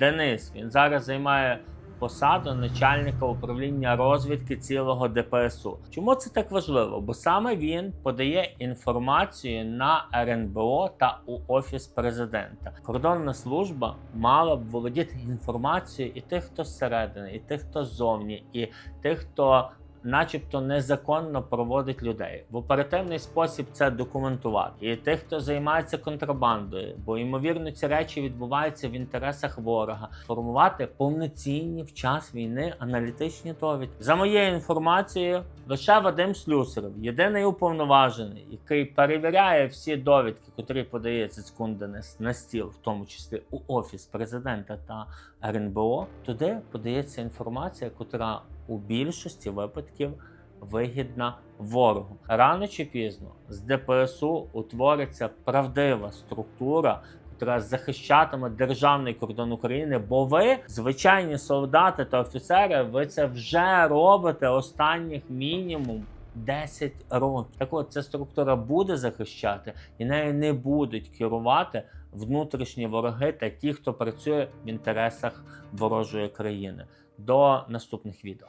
Денис він зараз займає посаду начальника управління розвідки цілого ДПСУ. Чому це так важливо? Бо саме він подає інформацію на РНБО та у офіс президента. Кордонна служба мала б володіти інформацією і тих, хто зсередини, і тих, хто ззовні, і тих, хто. Начебто незаконно проводить людей в оперативний спосіб це документувати. І тих, хто займається контрабандою, бо ймовірно ці речі відбуваються в інтересах ворога. Формувати повноцінні в час війни аналітичні довідки. За моєю інформацією, лише Вадим Слюсарев, єдиний уповноважений, який перевіряє всі довідки, котрі подає Цицкун Денис на стіл, в тому числі у офіс президента та РНБО. Туди подається інформація, котра у більшості випадків вигідна ворогу. Рано чи пізно з ДПСУ утвориться правдива структура. Яка захищатиме державний кордон України, бо ви, звичайні солдати та офіцери, ви це вже робите останніх мінімум 10 років. Так от ця структура буде захищати, і нею не будуть керувати внутрішні вороги та ті, хто працює в інтересах ворожої країни. До наступних відео.